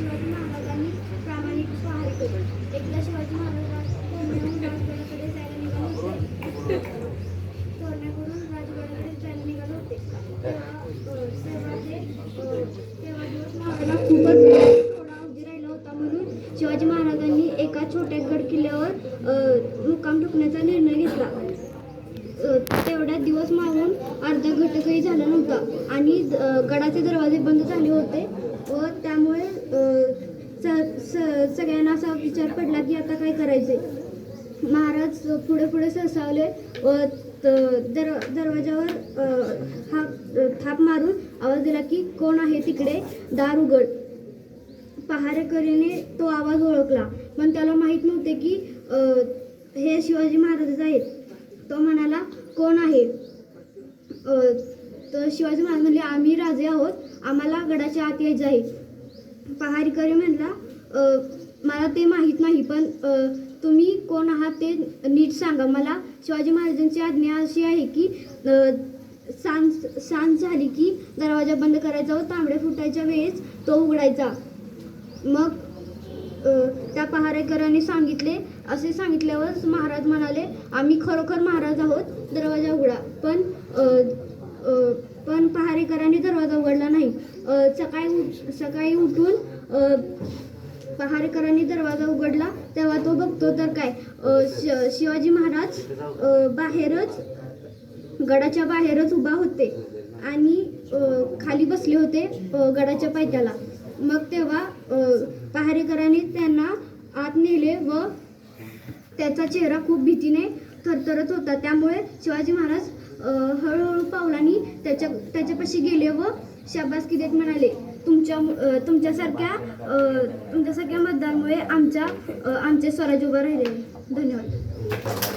शिवाजी महाराजांनी प्रामाणिक पहारे केले. एकदा शिवाजी महाराज राजगडाकडे जायला निघाले होते. तोरण्याकडून राजगडाकडे जायला निघाले होते. तेव्हा तेव्हा दिवस महाराजांना खूपच थोडा उभी राहिला होता म्हणून शिवाजी महाराजांनी एका छोट्या गड किल्ल्यावर मुक्काम ठोकण्याचा निर्णय घेतला. तेवढ्या दिवस मागून अर्धा घटकही झाला नव्हता आणि गडाचे दरवाजे बंद झाले होते व त्यामुळे अ, सगळ्यांना असा विचार पडला की आता काय करायचे महाराज पुढे पुढे सरसावले व दर दरवाजावर हा थाप मारून आवाज दिला की कोण आहे तिकडे? दार उघड. पहारेकरीने तो आवाज ओळखला पण त्याला माहीत नव्हते की हे शिवाजी महाराजच आहेत. तो म्हणाला कोण आहे? तर शिवाजी महाराज म्हणले आम्ही राजे आहोत. आम्हाला गडाच्या आत यायचं आहे. पहारीकरी म्हणला मला ते माहीत नाही पण तुम्ही कोण आहात ते नीट सांगा. मला शिवाजी महाराजांची आज्ञा अशी आहे की सांज सांज झाली की दरवाजा बंद करायचा व तांबड्या फुटायच्या वेळेस तो उघडायचा. मग त्या पहारेकरांनी सांगितले असे सांगितल्यावर महाराज म्हणाले आम्ही खरोखर महाराज आहोत दरवाजा उघडा. पण पण पहारेकरांनी दरवाजा उघडला नाही. सकाळी उठ- सकाळी उठून पहारेकरांनी दरवाजा उघडला तेव्हा तो बघतो तर काय? शिवाजी महाराज बाहेरच गडाच्या बाहेरच उभा होते आणि खाली बसले होते गडाच्या पायथ्याला. मग तेव्हा पहारेकरांनी त्यांना आत नेले व त्याचा चेहरा खूप भीतीने थरथरत होता. त्यामुळे शिवाजी महाराज हळूहळू पावलांनी त्याच्या त्याच्यापाशी गेले व शाबासकी देत म्हणाले तुमच्या तुमच्यासारख्या तुमच्यासारख्या मतदारामुळे आमच्या आमचे स्वराज्य उभं राहिले. धन्यवाद.